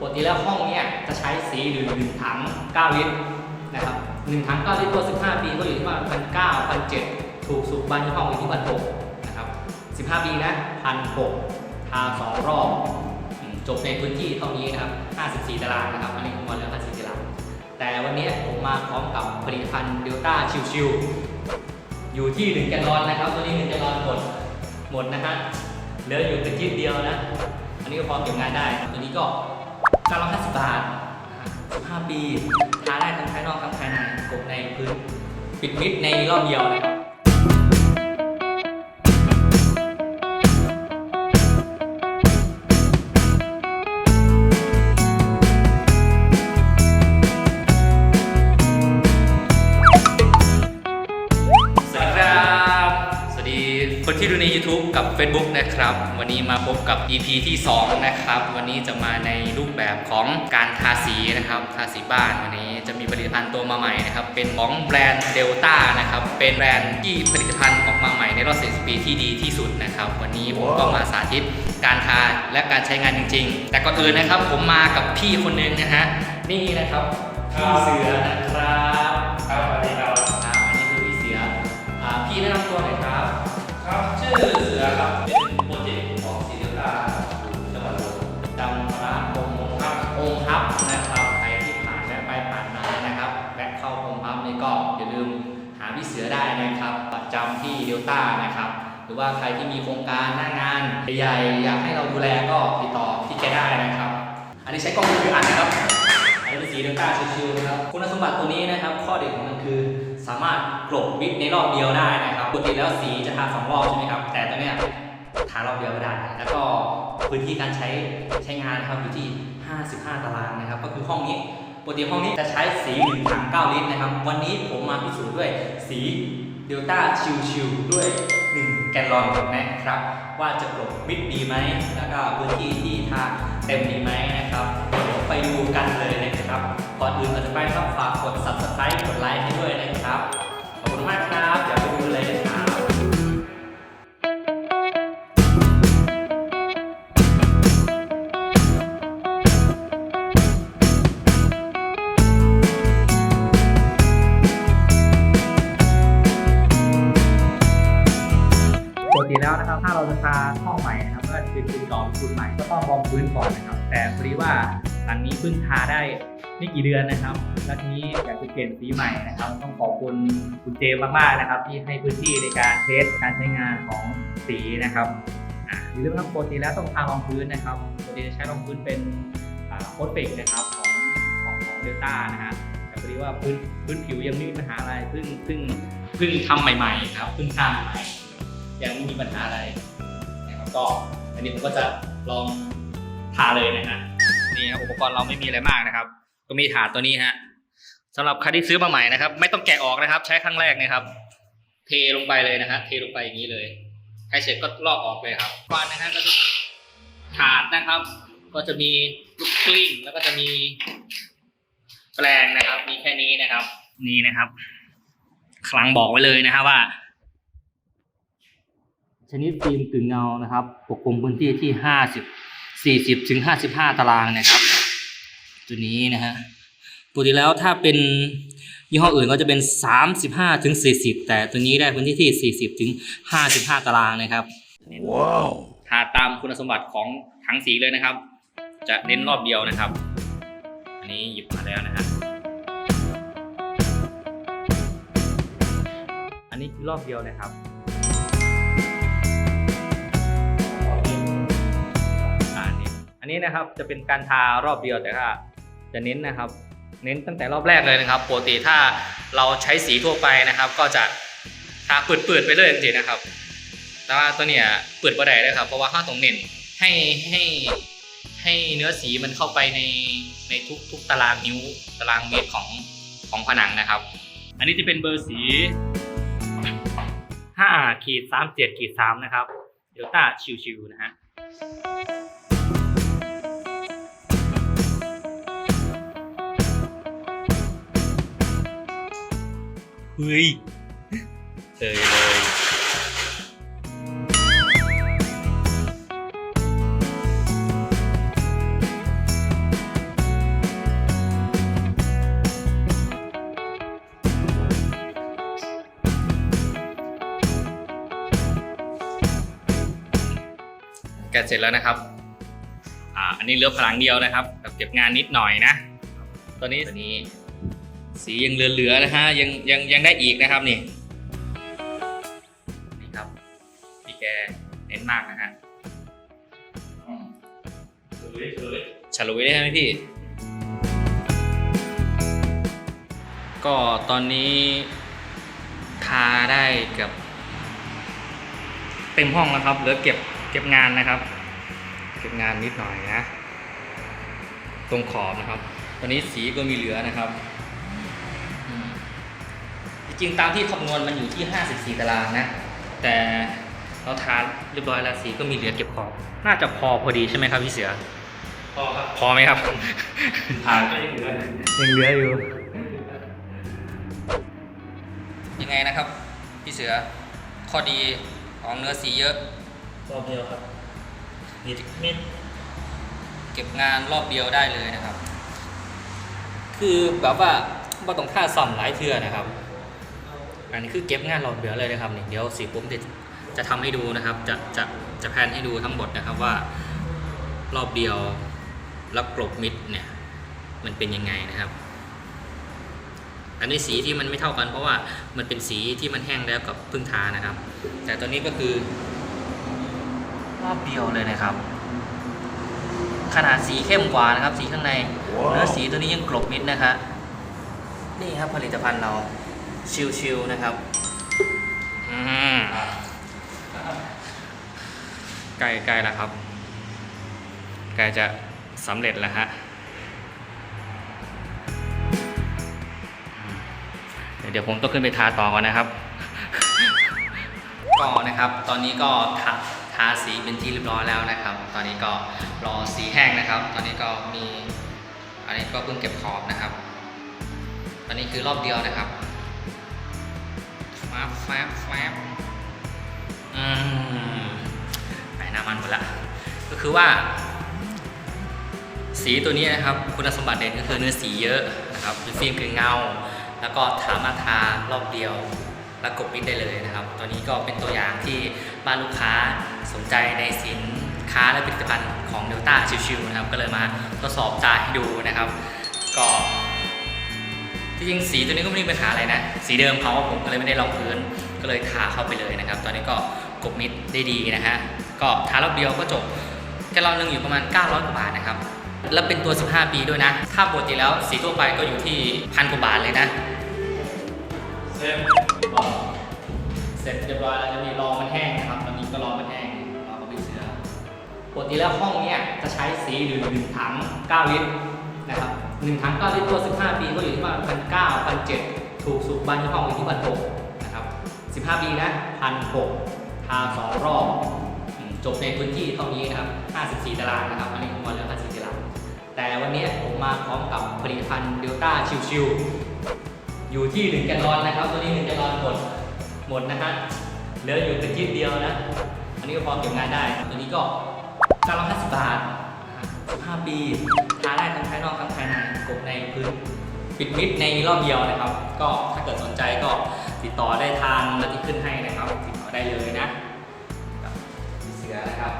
ปกติแล้วห้องเนี้ยจะใช้สีหรือหนึ่งถัง 9 ลิตรนะครับหนึ่งถัง 9 ลิตรตัว 15 ปีก็อยู่ที่ประมาณพันเก้าพันเจ็ดถูกสุดบ้านที่ห้องอยู่ที่พันหกนะครับ 15 ปีนะพันหกทาสองรอบจบในพื้นที่เท่านี้นะครับ 54 ตารางนะครับ อันนี้คำนวณแล้ว54ตาราง แต่วันนี้ผมมาพร้อมกับผลิตภัณฑ์เดลต้าชิวๆ อยู่ที่ 1 แกลลอนนะครับ ตัวนี้ 1 แกลลอนหมด หมดนะฮะ เหลืออยู่เป็นชิ้นเดียวนะ อันนี้ก็พอเก็บงานได้ ตัวนี้ก็ 950 บาท 15 ปี ทาได้ทั้งภายนอกทั้งภายในกบในพื้น ปิดมิดในรอบเดียวนะครับ ที่ดูใน YouTube กับ Facebook นะครับ วันนี้มาพบกับ EP ที่ 2 นะครับ วันนี้จะมาในรูปแบบของการทาสีนะครับ ทาสีบ้านวันนี้จะมีผลิตภัณฑ์ตัวมาใหม่นะครับ เป็นของแบรนด์เดลต้านะครับ เป็นแบรนด์ที่ผลิตภัณฑ์ออกมาใหม่ในรอบ40ปีที่ดีที่สุดนะครับ วันนี้ผมก็มาสาธิตการทาและการใช้งานจริง ๆ แต่ก่อนอื่นนะครับผมมากับพี่คนหนึงนะฮะ นี่นะครับพี่เสือนะครับ ครับสวัสดีครับครับอันนี้คือพี่เสือพี่แนะนำตัวหน่อย ชื่อเสือครับเป็นโปรเจกต์ของซีเดลต้าอยู่จังหวัดเลยจำพระองค์ครับองค์ฮับนะครับใครที่ผ่านแวะไปผ่านมานะครับแวะเข้าองค์ฮับนี่ก็อย่าลืมหาพี่เสือได้นะครับประจำที่เดลต้านะครับ หรือว่าใครที่มีโครงการหน้างานใหญ่อยากให้เราดูแลก็ติดต่อพี่แกได้นะครับ อันนี้ใช้กล้องมือถืออัดนะครับ เป็นสีเดลต้าชิวๆนะครับ คุณสมบัติตัวนี้นะครับ ข้อเด่นของมันคือ สามารถกลบวิดในรอบเดียวได้นะครับปกติแล้วสีจะทาสองรอบใช่ไหมครับ แต่ตัวเนี้ยทารอบเดียวก็ได้ แล้วก็พื้นที่การใช้ใช้งานนะครับอยู่ที่ 55 ตารางนะครับ ก็คือห้องนี้ปกติห้องนี้จะใช้สีหนึ่งถัง9ลิตรนะครับ วันนี้ผมมาพิสูจน์ด้วยสี เดลต้าชิวๆด้วย 1 แกลลอนนะครับ ว่าจะกลบมิดดีไหม แล้วก็พื้นที่ที่ทาเต็มดีไหมนะครับ เดี๋ยวไปดูกันเลยนะครับ ก่อนอื่นเราจะไปต้องฝากกด subscribe กดไลค์ให้ด้วยนะครับ ขอบคุณมากครับ ปกติแล้วนะครับถ้าเราจะทาห้องใหม่นะครับก็เป็นปูนเก่าหรือปูนใหม่ก็ต้องบอมพื้นก่อนนะครับ แต่พอดีว่าหลังนี้เพิ่งทาได้ไม่กี่เดือนนะครับ แล้วทีนี้อยากจะเปลี่ยนสีใหม่นะครับ ต้องขอบคุณคุณเจมมากๆนะครับ ที่ให้พื้นที่ในการเทสการใช้งานของสีนะครับอะอย่าลืมนะครับปกติแล้วต้องทารองพื้นนะครับปกติจะใช้รองพื้นเป็นโคดเฟกนะครับของของของเดลต้านะฮะแต่พอดีว่าพื้นพื้นผิวยังไม่มีปัญหาอะไรเพิ่งเพิ่งเพิ่งทำใหม่ๆครับเพิ่งสร้างใหม่ ยังไม่มีปัญหาอะไรนะครับก็อันนี้ผมก็จะลองทาเลยนะฮะนี่ครับอุปกรณ์เราไม่มีอะไรมากนะครับ ก็มีถาดตัวนี้ฮะสำหรับใครที่ซื้อมาใหม่นะครับ ไม่ต้องแกะออกนะครับ ใช้ครั้งแรกนะครับ เทลงไปเลยนะฮะเทลงไปอย่างนี้เลยใครเสร็จก็ลอกออกเลยครับก่อนนะฮะก็จะถาดนะครับ ก็จะมีลูกกลิ้งแล้วก็จะมีแปลงนะครับ มีแค่นี้นะครับ นี่นะครับ คลังบอกไว้เลยนะฮะว่า ชนิดฟิล์มกึ่งเงานะครับปกคลุมพื้นที่ที่ 50 40ถึง55 ตารางนะครับตัวนี้นะฮะปกติแล้วถ้าเป็นยี่ห้ออื่นก็จะเป็น 35ถึง40 แต่ตัวนี้ได้พื้นที่ที่ 40ถึง55 ตารางนะครับว้าวทาตามคุณสมบัติของถังสีเลยนะครับ จะเน้นรอบเดียวนะครับ อันนี้หยิบมาแล้วนะฮะอันนี้คือรอบเดียวนะครับ นี้นะครับจะเป็นการทารอบเดียวแต่ว่าจะเน้นนะครับ เน้นตั้งแต่รอบแรกเลยนะครับปกติถ้าเราใช้สีทั่วไปนะครับ ก็จะทาเปิดๆไปเลยจริงๆนะครับ แต่ว่าตัวเนี้ยเปิดบ่ได้เลยครับ เพราะว่าข้าตรงเน้นให้ให้ให้เนื้อสีมันเข้าไปในในทุกทุกตารางนิ้วตารางเมตรของของผนังนะครับ อันนี้จะเป็นเบอร์สี5ขีด37ขีด3นะครับเดลต้าชิวๆนะฮะ เฮ้ยเลยแกเสร็จแล้วนะครับ อ่า อันนี้เลือพลังเดียวนะครับแบบเก็บงานนิดหน่อยนะ ตัวนี้ตัวนี้ สียังเหลือๆนะฮะยังยังยังได้อีกนะครับนี่นี่ครับพี่แกเน้นมากนะฮะอืมเฉลยเฉลยฉลุยได้ไหมพี่ ก็ตอนนี้ทาได้เกือบเต็มห้องแล้วครับเหลือเก็บเก็บงานนะครับ เก็บงานนิดหน่อยนะ ตรงขอบนะครับ ตอนนี้สีก็มีเหลือนะครับอืม จริงๆตามที่คำนวณมันอยู่ที่ 54 ตารางนะ แต่เราทาเรียบร้อยแล้วสีก็มีเหลือเก็บขอบน่าจะพอพอดีใช่ไหมครับพี่เสือ พอครับ พอไหมครับ ทานก็ยังเหลือยังเหลืออยู่ ยังไงนะครับ พี่เสือ ข้อดีของเนื้อสีเยอะ รอบเดียวครับนิดนิดเก็บงานรอบเดียวได้เลยนะครับ คือแบบว่าบ่ต้องค่าซ่อมหลายเทื่อนะครับ อันนี้คือเก็บงานรอบเดียวเลยนะครับนี่เดี๋ยวสีปุ๊มจะจะทำให้ดูนะครับ จะจะจะแพนให้ดูทั้งหมดนะครับว่ารอบเดียวแล้วกลบมิดเนี่ยมันเป็นยังไงนะครับ อันนี้สีที่มันไม่เท่ากัน เพราะว่ามันเป็นสีที่มันแห้งแล้วกับพึ่งทานะครับ แต่ตัวนี้ก็คือ รอบเดียวเลยนะครับ ขนาดสีเข้มกว่านะครับ สีข้างในเนื้อสีตัวนี้ยังกลบมิดนะคะนี่ครับผลิตภัณฑ์เรา ชิวๆนะครับใกล้ใกล้แล้วครับใกล้จะสำเร็จแล้วฮะเดี๋ยวผมต้องขึ้นไปทาต่อก่อนนะครับ ก็นะครับ ตอนนี้ก็ทาทาสีเป็นที่เรียบร้อยแล้วนะครับ ตอนนี้ก็รอสีแห้งนะครับ ตอนนี้ก็มี อันนี้ก็เพิ่งเก็บขอบนะครับ ตอนนี้คือรอบเดียวนะครับ ฟ้าแฟบแฟบอืมไปน้ำมันหมดละ ก็คือว่า สีตัวนี้นะครับ คุณสมบัติเด่นก็คือเนื้อสีเยอะนะครับฟิล์มคือเงา แล้วก็ทามาทารอบเดียวแล้วกดปิดได้เลยนะครับ ตัวนี้ก็เป็นตัวอย่างที่บ้านลูกค้าสนใจในสินค้าและผลิตภัณฑ์ของเดลต้าชิวๆนะครับ ก็เลยมาทดสอบจ่ายให้ดูนะครับ ก็ ที่จริงสีตัวนี้ก็ไม่มีปัญหาอะไรนะ สีเดิมเขาผมก็เลยไม่ได้ลองพื้น ก็เลยทาเข้าไปเลยนะครับ ตอนนี้ก็กบมิดได้ดีนะฮะ ก็ทารอบเดียวก็จบแค่รอบนึงอยู่ประมาณ 900กว่าบาทนะครับ แล้วเป็นตัว 15 ปีด้วยนะ ถ้าปกติแล้วสีทั่วไปก็อยู่ที่พันกว่าบาทเลยนะเซฟก็เสร็จเรียบร้อยแล้วจะมีรอมันแห้งนะครับตอนนี้ก็รอมันแห้งรอเขาไปเสือปกติแล้วห้องเนี้ยจะใช้สีหรือหนึ่งถัง 9 ลิตรนะครับ หนึ่งถัง9ลิตรตัว 15 ปีก็อยู่ที่ประมาณพันเก้าพันเจ็ดถูกสุดบ้านที่ห้องอยู่ที่พันหกนะครับ 15 ปีนะพันหกทาสองรอบ จบในพื้นที่เท่านี้นะครับ 54 ตารางนะครับ อันนี้ผมมาเรื่อง54 ตาราง แต่วันนี้ผมมาพร้อมกับผลิตภัณฑ์เดลต้าชิวๆอยู่ที่ 1 แกลลอนนะครับ ตัวนี้ 1 แกลลอนหมด หมดนะฮะ เหลืออยู่เป็นชิ้นเดียวนะ อันนี้ก็พอเก็บงานได้ ตัวนี้ก็950บาท 15 ปีทาได้ทั้งภายนอกทั้งภายในกบในพื้นปิดมิดในรอบเดียวนะครับ ก็ถ้าเกิดสนใจก็ติดต่อได้ทางนัที่ขึ้นให้นะครับ ติดต่อได้เลยนะกับพี่เสือนะครับ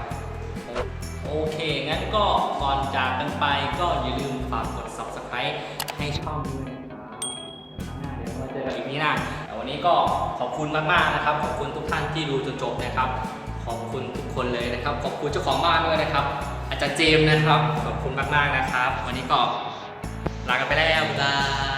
โอเค งั้นก็ก่อนจากกันไปก็อย่าลืมฝากกด subscribe ให้ช่องด้วยนะครับงหน้าเดี๋ยวมาเจอกันอีกนี้นะแต่วันนี้ก็ขอบคุณมากๆนะครับ ขอบคุณทุกท่านที่ดูจนจบนะครับ ขอบคุณทุกคนเลยนะครับ ขอบคุณเจ้าของบ้านด้วยนะครับ จากเจมส์นะครับ ขอบคุณมากๆนะครับ วันนี้ก็ลากันไปแล้วบ๊ายบาย